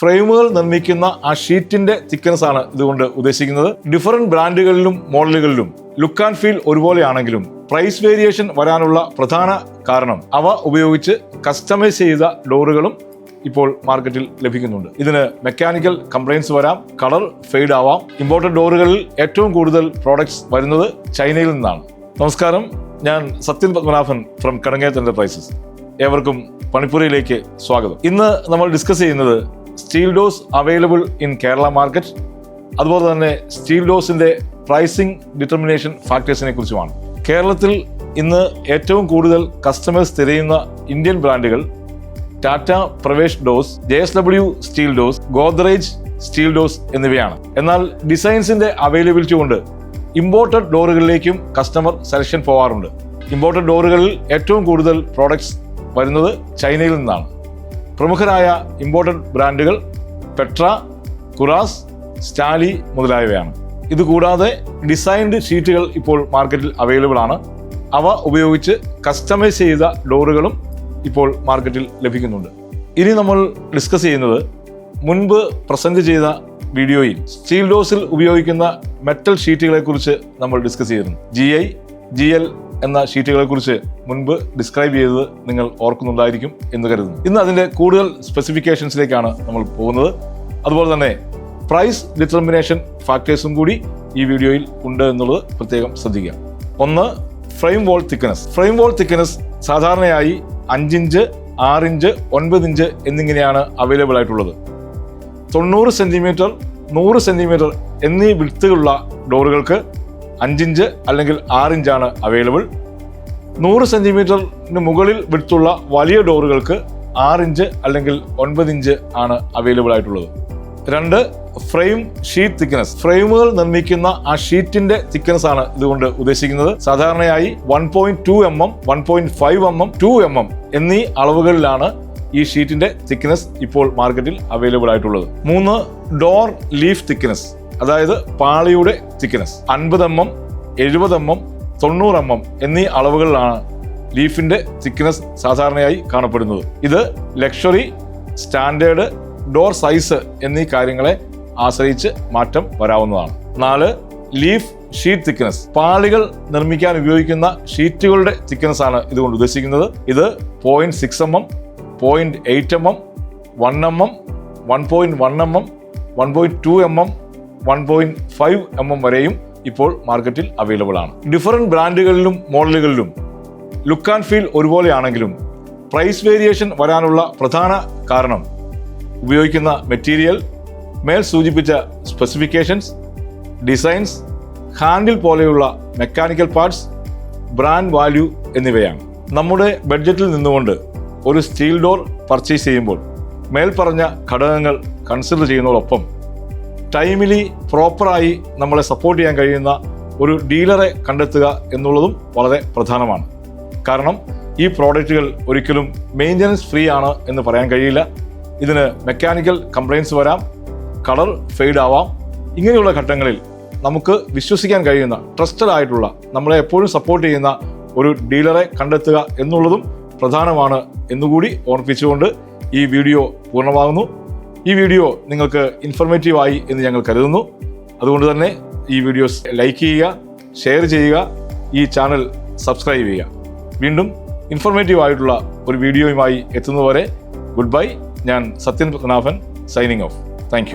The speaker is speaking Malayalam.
ഫ്രെയിമുകൾ നിർമ്മിക്കുന്ന ആ ഷീറ്റിന്റെ തിക്നെസ് ആണ് ഇതുകൊണ്ട് ഉദ്ദേശിക്കുന്നത്. ഡിഫറെന്റ് ബ്രാൻഡുകളിലും മോഡലുകളിലും ലുക്ക് ആൻഡ് ഫീൽ ഒരുപോലെയാണെങ്കിലും പ്രൈസ് വേരിയേഷൻ വരാനുള്ള പ്രധാന കാരണം അവ ഉപയോഗിച്ച് കസ്റ്റമൈസ് ചെയ്ത ഡോറുകളും ഇപ്പോൾ മാർക്കറ്റിൽ ലഭിക്കുന്നുണ്ട്. ഇതിന് മെക്കാനിക്കൽ കംപ്ലൈൻസ് വരാം കളർ ഫെയ്ഡ് ആവാം. ഇമ്പോർട്ടഡ് ഡോറുകളിൽ ഏറ്റവും കൂടുതൽ പ്രോഡക്ട്സ് വരുന്നത് ചൈനയിൽ നിന്നാണ്. നമസ്കാരം ഞാൻ സത്യൻ പത്മനാഭൻ ഫ്രം കടങ്ങേത്ത് എന്റർപ്രൈസസ് ഏവർക്കും പണിപ്പുരയിലേക്ക് സ്വാഗതം. ഇന്ന് നമ്മൾ ഡിസ്കസ് ചെയ്യുന്നത് steel doors available in Kerala market. അതുപോലെ തന്നെ സ്റ്റീൽ ഡോസിന്റെ പ്രൈസിംഗ് ഡിറ്റർമിനേഷൻ ഫാക്ടേഴ്സിനെ കുറിച്ചുമാണ്. കേരളത്തിൽ ഇന്ന് ഏറ്റവും കൂടുതൽ കസ്റ്റമേഴ്സ് തിരയുന്ന ഇന്ത്യൻ ബ്രാൻഡുകൾ Tata Pravesh doors J S W steel doors Godrej steel doors എന്നിവയാണ്. എന്നാൽ ഡിസൈൻസിന്റെ അവൈലബിലിറ്റി കൊണ്ട് ഇമ്പോർട്ടഡ് ഡോറുകളിലേക്കും കസ്റ്റമർ സെലക്ഷൻ പോവാറുണ്ട്. ഇമ്പോർട്ടഡ് ഡോറുകളിൽ ഏറ്റവും കൂടുതൽ പ്രോഡക്ട്സ് വരുന്നത് ചൈനയിൽ നിന്നാണ്. പ്രമുഖരായ ഇമ്പോർട്ടന്റ് ബ്രാൻഡുകൾ പെട്ര കുറാസ് സ്റ്റാലി മുതലായവയാണ്. ഇതുകൂടാതെ ഡിസൈൻഡ് ഷീറ്റുകൾ ഇപ്പോൾ മാർക്കറ്റിൽ അവൈലബിൾ ആണ്. അവ ഉപയോഗിച്ച് കസ്റ്റമൈസ് ചെയ്ത ഡോറുകളും ഇപ്പോൾ മാർക്കറ്റിൽ ലഭിക്കുന്നുണ്ട്. ഇനി നമ്മൾ ഡിസ്കസ് ചെയ്യുന്നത് മുൻപ് പ്രസന്റ് ചെയ്ത വീഡിയോയിൽ സ്റ്റീൽ ഡോസിൽ ഉപയോഗിക്കുന്ന മെറ്റൽ ഷീറ്റുകളെക്കുറിച്ച് നമ്മൾ ഡിസ്കസ് ചെയ്തിരുന്നു. ജി ഐ ജി എൽ എന്ന ഷീറ്റുകളെ കുറിച്ച് മുൻപ് ഡിസ്ക്രൈബ് ചെയ്തത് നിങ്ങൾ ഓർക്കുന്നുണ്ടായിരിക്കും എന്ന് കരുതുന്നു. ഇന്ന് അതിന്റെ കൂടുതൽ സ്പെസിഫിക്കേഷൻസിലേക്കാണ് നമ്മൾ പോകുന്നത്. അതുപോലെ തന്നെ പ്രൈസ് ഡിറ്റർമിനേഷൻ ഫാക്ടേഴ്സും കൂടി ഈ വീഡിയോയിൽ ഉണ്ട് എന്നുള്ളത് പ്രത്യേകം ശ്രദ്ധിക്കുക. ഒന്ന് frame wall thickness frame wall thickness സാധാരണയായി അഞ്ചിഞ്ച് ആറിഞ്ച് ഒൻപത് ഇഞ്ച് എന്നിങ്ങനെയാണ് അവൈലബിൾ ആയിട്ടുള്ളത്. തൊണ്ണൂറ് സെന്റിമീറ്റർ നൂറ് സെന്റിമീറ്റർ എന്നീ വിടുത്തുകളുള്ള ഡോറുകൾക്ക് അഞ്ചിഞ്ച് അല്ലെങ്കിൽ ആറിഞ്ചാണ് അവൈലബിൾ നൂറ് സെന്റിമീറ്ററിന് മുകളിൽ വിടുത്തുള്ള വലിയ ഡോറുകൾക്ക് ആറിഞ്ച് അല്ലെങ്കിൽ ഒൻപത് ഇഞ്ച് ആണ് അവൈലബിൾ ആയിട്ടുള്ളത്. രണ്ട് ഫ്രെയിം ഷീറ്റ് തിക്നെസ് ഫ്രെയിമുകൾ നിർമ്മിക്കുന്ന ആ ഷീറ്റിന്റെ തിക്നെസ് ആണ് ഇതുകൊണ്ട് ഉദ്ദേശിക്കുന്നത്. സാധാരണയായി one point two M M one point five M M two M M എന്നീ അളവുകളിലാണ് ഈ ഷീറ്റിന്റെ തിക്നെസ് ഇപ്പോൾ മാർക്കറ്റിൽ അവൈലബിൾ ആയിട്ടുള്ളത്. മൂന്ന് ഡോർ ലീഫ് തിക്നെസ് അതായത് പാളിയുടെ തിക്നെസ് അൻപത് എം എം എഴുപത് എം എം തൊണ്ണൂറ് എം എം എന്നീ അളവുകളിലാണ് ലീഫിന്റെ തിക്നെസ് സാധാരണയായി കാണപ്പെടുന്നത്. ഇത് ലക്ഷറി സ്റ്റാൻഡേർഡ് ഡോർ സൈസ് എന്നീ കാര്യങ്ങളെ ആശ്രയിച്ച് മാറ്റം വരാവുന്നതാണ്. നാല് ലീഫ് ഷീറ്റ് തിക്നെസ് പാളികൾ നിർമ്മിക്കാൻ ഉപയോഗിക്കുന്ന ഷീറ്റുകളുടെ തിക്നെസ് ആണ് ഇതുകൊണ്ട് ഉദ്ദേശിക്കുന്നത്. ഇത് point six M M point eight M M one M M one point one M M one point two M M one point five M M വരെയും ഇപ്പോൾ മാർക്കറ്റിൽ അവൈലബിൾ ആണ്. ഡിഫറെന്റ് ബ്രാൻഡുകളിലും മോഡലുകളിലും ലുക്ക് ആൻഡ് ഫീൽ ഒരുപോലെയാണെങ്കിലും പ്രൈസ് വേരിയേഷൻ വരാനുള്ള പ്രധാന കാരണം ഉപയോഗിക്കുന്ന മെറ്റീരിയൽ മേൽ സൂചിപ്പിച്ച സ്പെസിഫിക്കേഷൻസ് ഡിസൈൻസ് ഹാൻഡിൽ പോലെയുള്ള മെക്കാനിക്കൽ പാർട്സ് ബ്രാൻഡ് വാല്യൂ എന്നിവയാണ്. നമ്മുടെ ബഡ്ജറ്റിൽ നിന്നുകൊണ്ട് ഒരു സ്റ്റീൽ ഡോർ പർച്ചേസ് ചെയ്യുമ്പോൾ മേൽപ്പറഞ്ഞ ഘടകങ്ങൾ കൺസിഡർ ചെയ്യുന്നതോടൊപ്പം ടൈമിലി പ്രോപ്പറായി നമ്മളെ സപ്പോർട്ട് ചെയ്യാൻ കഴിയുന്ന ഒരു ഡീലറെ കണ്ടെത്തുക എന്നുള്ളതും വളരെ പ്രധാനമാണ്. കാരണം ഈ പ്രോഡക്റ്റുകൾ ഒരിക്കലും മെയിന്റനൻസ് ഫ്രീ ആണ് എന്ന് പറയാൻ കഴിയില്ല. ഇതിന് മെക്കാനിക്കൽ കംപ്ലയിൻസ് വരാം കളർ ഫെയ്ഡ് ആവാം. ഇങ്ങനെയുള്ള ഘട്ടങ്ങളിൽ നമുക്ക് വിശ്വസിക്കാൻ കഴിയുന്ന ട്രസ്റ്റഡ് ആയിട്ടുള്ള നമ്മളെ എപ്പോഴും സപ്പോർട്ട് ചെയ്യുന്ന ഒരു ഡീലറെ കണ്ടെത്തുക എന്നുള്ളതും പ്രധാനമാണ് എന്നുകൂടി ഓർമ്മിപ്പിച്ചുകൊണ്ട് ഈ വീഡിയോ പൂർണമാകുന്നു. ഈ വീഡിയോ നിങ്ങൾക്ക് ഇൻഫർമേറ്റീവ് ആയി എന്ന് ഞങ്ങൾ കരുതുന്നു. അതുകൊണ്ട് തന്നെ ഈ വീഡിയോസ് ലൈക്ക് ചെയ്യുക ഷെയർ ചെയ്യുക ഈ ചാനൽ സബ്സ്ക്രൈബ് ചെയ്യുക. വീണ്ടും ഇൻഫർമേറ്റീവ് ആയിട്ടുള്ള ഒരു വീഡിയോയുമായി എത്തുന്നതുവരെ ഗുഡ് ബൈ ഞാൻ Sathyan Padmanabhan signing off thank